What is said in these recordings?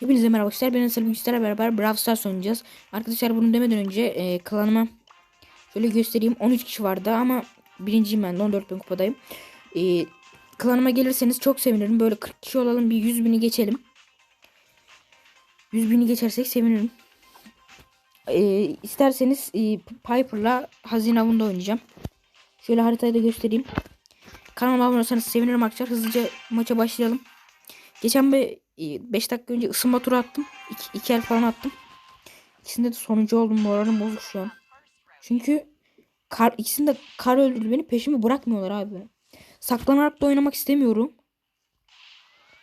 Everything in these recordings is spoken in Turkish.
Hepinize merhaba arkadaşlar. Ben Asıl Bilgisayar'la beraber Brawl Stars oynayacağız. Arkadaşlar bunu demeden önce e, klanıma şöyle göstereyim. 13 kişi vardı ama birinciyim ben de 14 bin kupadayım. E, klanıma gelirseniz çok sevinirim. Böyle 40 kişi olalım bir 100 bini geçelim. 100 bini geçersek sevinirim. E, isterseniz e, Piper'la hazine avında oynayacağım. Şöyle haritayı da göstereyim. Kanalıma abone olursanız sevinirim arkadaşlar. Hızlıca maça başlayalım. Geçen bir 5 dakika önce ısınma turu attım. 2 iki, iki el falan attım. İkisinde de sonuncu oldum. Moralim bozuk şu an. Çünkü kar, ikisinde kar öldürdü beni. Peşimi bırakmıyorlar abi. Saklanarak da oynamak istemiyorum.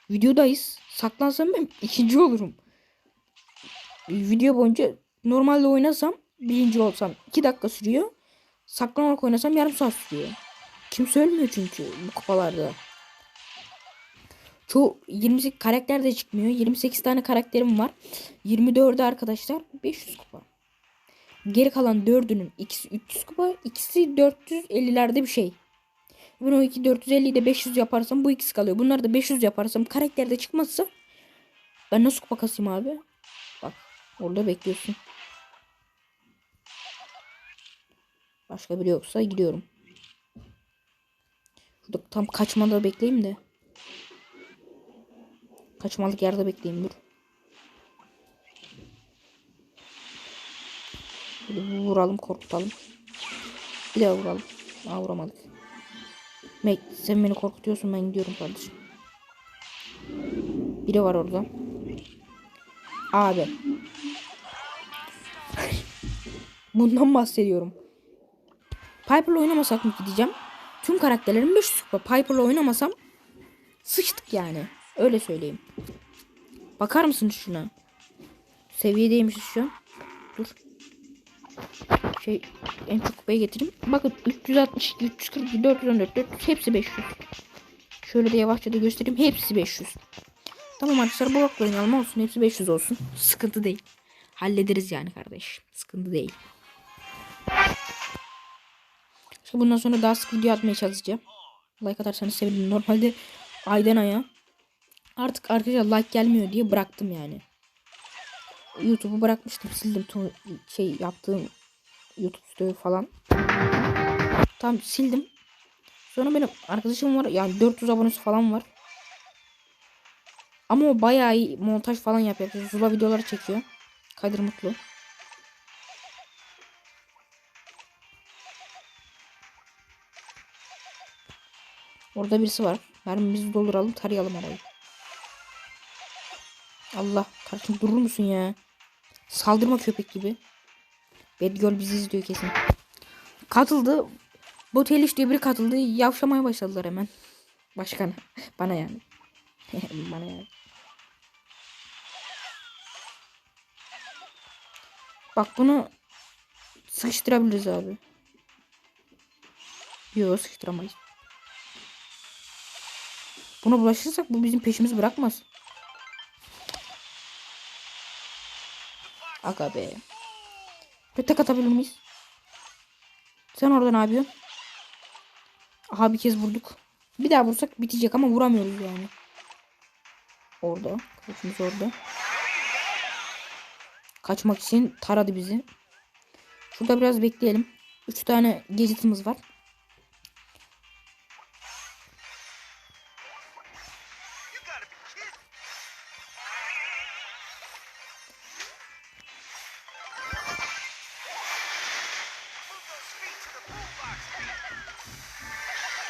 Videodayız. Saklansam ben ikinci olurum. Video boyunca normalde oynasam birinci olsam 2 dakika sürüyor. Saklanarak oynasam yarım saat sürüyor. Kimse ölmüyor çünkü bu kupalarda. Çoğu 28 karakter de çıkmıyor. 28 tane karakterim var. 24'ü arkadaşlar 500 kupa. Geri kalan 4'ünün ikisi 300 kupa, ikisi 450'lerde bir şey. Ben o iki 450'yi de 500 yaparsam bu ikisi kalıyor. Bunları da 500 yaparsam karakter de çıkmazsa ben nasıl kupa kasayım abi? Bak orada bekliyorsun. Başka biri yoksa gidiyorum. Şurada tam kaçmada bekleyeyim de. Kaçmalık yerde bekleyeyim dur. Vuralım korkutalım. Bir daha vuralım. Aa vuramadık. Mek sen beni korkutuyorsun ben gidiyorum kardeşim. Biri var orada. Abi. Bundan bahsediyorum. Piper'la oynamasak mı gideceğim? Tüm karakterlerim 500 kupa. Piper'la oynamasam sıçtık yani. Öyle söyleyeyim. Bakar mısın şuna? Seviyedeymişiz şu an. Dur. Şey en çok kupaya getireyim. Bakın 360, 340, 414, 400 hepsi 500. Şöyle de yavaşça da göstereyim. Hepsi 500. Tamam arkadaşlar bu bakla oynayalım olsun. Hepsi 500 olsun. Sıkıntı değil. Hallederiz yani kardeş. Sıkıntı değil. İşte bundan sonra daha sık video atmaya çalışacağım. Like atarsanız sevinirim. Normalde aydan aya artık arkadaşlar like gelmiyor diye bıraktım yani. YouTube'u bırakmıştım. Sildim şey yaptığım YouTube stüdyo falan. Tam sildim. Sonra benim arkadaşım var yani 400 abonesi falan var. Ama o bayağı iyi montaj falan yapıyor. Zula videoları çekiyor. Kadir Mutlu. Orada birisi var. Mermimizi dolduralım tarayalım arayı. Allah kardeşim durur musun ya? Saldırma köpek gibi. Bad Girl bizi izliyor kesin. Katıldı. Bot Eliş diye biri katıldı. Yavşamaya başladılar hemen. Başkan. Bana yani. Bana yani. Bak bunu sıkıştırabiliriz abi. Yok sıkıştıramayız. Buna bulaşırsak bu bizim peşimizi bırakmaz. Aga be. Bir tek atabilir miyiz? Sen orada ne yapıyorsun? Aha bir kez vurduk. Bir daha vursak bitecek ama vuramıyoruz yani. Orada. Kılıcımız orada. Kaçmak için taradı bizi. Şurada biraz bekleyelim. 3 tane gadget'ımız var.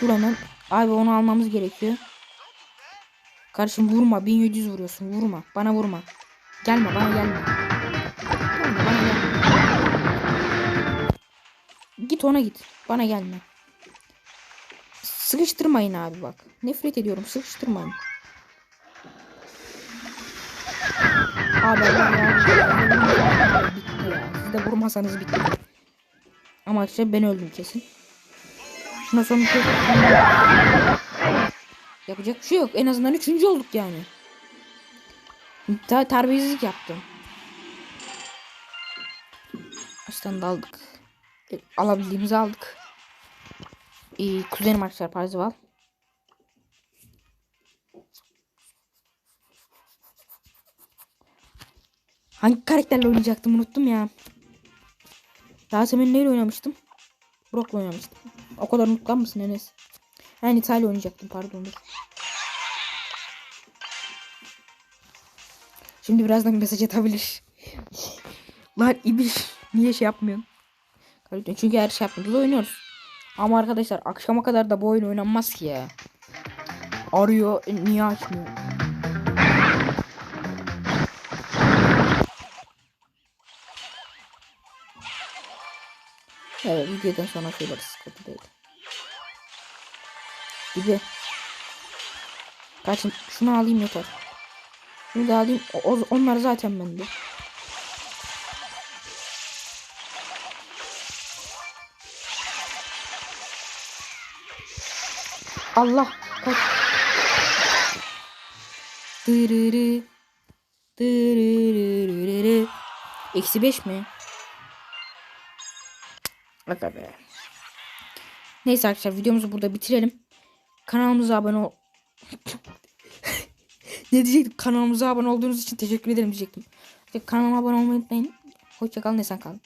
Dur. Abi onu almamız gerekiyor. Kardeşim vurma. 1700 vuruyorsun. Vurma. Bana vurma. Gelme bana gelme. Gelme bana gelme. Git ona git. Bana gelme. Sıkıştırmayın abi bak. Nefret ediyorum. Sıkıştırmayın. Abi Allah ya. Bitti ya. Siz de vurmasanız bitti. Ama arkadaşlar ben öldüm kesin. Şuna son kez Yapacak bir şey yok. En azından üçüncü olduk yani. Daha terbiyesizlik yaptım. Baştan da aldık. E, alabildiğimizi aldık. E, kuzenim arkadaşlar Parzival. Hangi karakterle oynayacaktım unuttum ya. Daha senin neyle oynamıştım? Brock'la oynamıştım. O kadar unutkan mısın Enes? Yani İtalya oynayacaktım pardon. Şimdi birazdan mesaj atabilir. Lan ibiş niye şey yapmıyorsun? Çünkü her şey yaptığımızda oynuyoruz. Ama arkadaşlar akşama kadar da bu oyun oynanmaz ki ya. Arıyor niye açmıyor? Evet videodan sonra söyleriz sıkıntı değil. Gibi. Kaçın şunu alayım yeter. Şunu da alayım. O, onlar zaten bende. Allah kaç. Dırırı. Dırırırırırı. Eksi beş mi? Aga be. Neyse arkadaşlar videomuzu burada bitirelim. Kanalımıza abone ol. ne diyecektim? Kanalımıza abone olduğunuz için teşekkür ederim diyecektim. Kanalıma abone olmayı unutmayın. Hoşçakalın esen kalın.